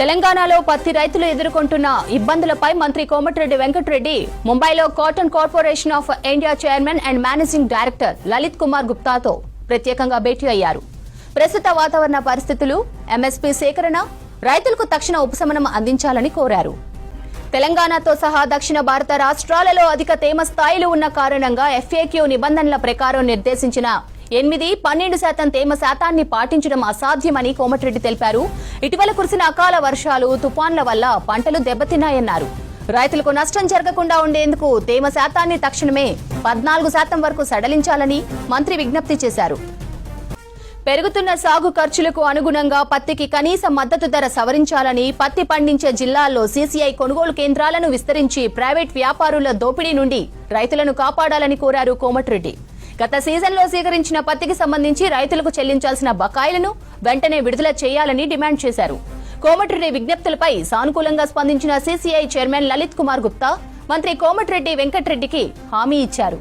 తెలంగాణలో పత్తి రైతులు ఎదుర్కొంటున్న ఇబ్బందులపై మంత్రి కోమటిరెడ్డి వెంకటరెడ్డి ముంబైలో cotton corporation of India chairman and managing director Lalit Kumar గుప్తాతో ప్రత్యేకంగా భేటీ అయ్యారు. ప్రస్తుత వాతావరణ పరిస్థితులు ఎంఎస్పీ సేకరణ రైతులకు తక్షణ ఉపశమనం అందించాలని కోరారు. తెలంగాణతో సహా దక్షిణ భారత రాష్ట్రాలలో అధిక తేమ స్థాయిలు ఉన్న కారణంగా ఎఫ్ఏక్యూ నిబంధనల ప్రకారం నిర్దేశించిన ఎనిమిది పన్నెండు శాతం తేమ శాతాన్ని పాటించడం అసాధ్యమని కోమటిరెడ్డి తెలిపారు. ఇటీవల కురిసిన అకాల వర్షాలు తుపాన్ల వల్ల పంటలు దెబ్బతిన్నాయన్నారు. రైతులకు నష్టం జరగకుండా ఉండేందుకు తేమ శాతాన్ని తక్షణమే పద్నాలుగు శాతం వరకు సడలించాలని మంత్రి విజ్ఞప్తి చేశారు. పెరుగుతున్న సాగు ఖర్చులకు అనుగుణంగా పత్తికి కనీస మద్దతు ధర సవరించాలని పత్తి పండించే జిల్లాల్లో సీసీఐ కొనుగోలు కేంద్రాలను విస్తరించి ప్రైవేట్ వ్యాపారుల దోపిడీ నుండి రైతులను కాపాడాలని కోరారు కోమటిరెడ్డి. గత సీజన్లో సేకరించిన పత్తికి సంబంధించి రైతులకు చెల్లించాల్సిన బకాయిలను వెంటనే విడుదల చేయాలని డిమాండ్ చేశారు. కోమటిరెడ్డి విజ్ఞప్తులపై సానుకూలంగా స్పందించిన సీసీఐ చైర్మన్ లలిత్ కుమార్ గుప్తా మంత్రి కోమటిరెడ్డి వెంకటరెడ్డికి హామీ ఇచ్చారు.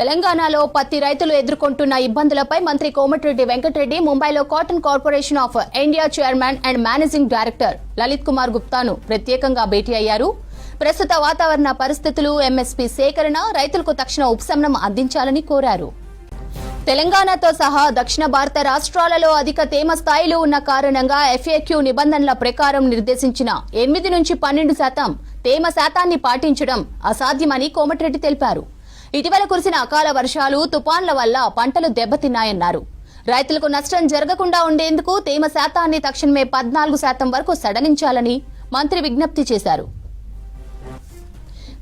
తెలంగాణలో పత్తి రైతులు ఎదుర్కొంటున్న ఇబ్బందులపై మంత్రి కోమటిరెడ్డి వెంకటరెడ్డి ముంబైలో cotton corporation of India chairman and managing director Lalit Kumar గుప్తాను ప్రత్యేకంగా భేటీ అయ్యారు. ప్రస్తుత వాతావరణ పరిస్థితులు ఎంఎస్పీ సేకరణ రైతులకు తక్షణ ఉపశమనం అందించాలని కోరారు. తెలంగాణతో సహా దక్షిణ భారత రాష్ట్రాలలో అధిక తేమ స్థాయిలు ఉన్న కారణంగా ఎఫ్ఏక్యూ నిబంధనల ప్రకారం నిర్దేశించిన ఎనిమిది నుంచి పన్నెండు శాతం తేమ శాతాన్ని పాటించడం అసాధ్యమని కోమటిరెడ్డి తెలిపారు. ఇటీవల కురిసిన అకాల వర్షాలు తుపాన్ల వల్ల పంటలు దెబ్బతిన్నాయన్నారు. రైతులకు నష్టం జరగకుండా ఉండేందుకు తేమ శాతాన్ని తక్షణమే పద్నాలుగు శాతం వరకు సడలించాలని మంత్రి విజ్ఞప్తి చేశారు.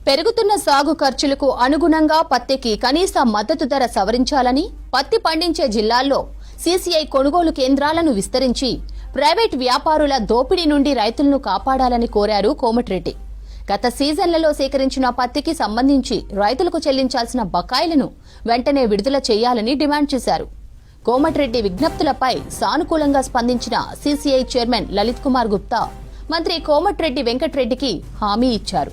పెరుగుతున్న సాగు ఖర్చులకు అనుగుణంగా పత్తికి కనీస మద్దతు ధర సవరించాలని పత్తి పండించే జిల్లాల్లో సీసీఐ కొనుగోలు కేంద్రాలను విస్తరించి ప్రైవేట్ వ్యాపారుల దోపిడీ నుండి రైతులను కాపాడాలని కోరారు కోమటిరెడ్డి. గత సీజన్లలో సేకరించిన పత్తికి సంబంధించి రైతులకు చెల్లించాల్సిన బకాయిలను వెంటనే విడుదల చేయాలని డిమాండ్ చేశారు. కోమటిరెడ్డి విజ్ఞప్తులపై సానుకూలంగా స్పందించిన సీసీఐ చైర్మన్ లలిత్ కుమార్ గుప్తా మంత్రి కోమటిరెడ్డి వెంకటరెడ్డికి హామీ ఇచ్చారు.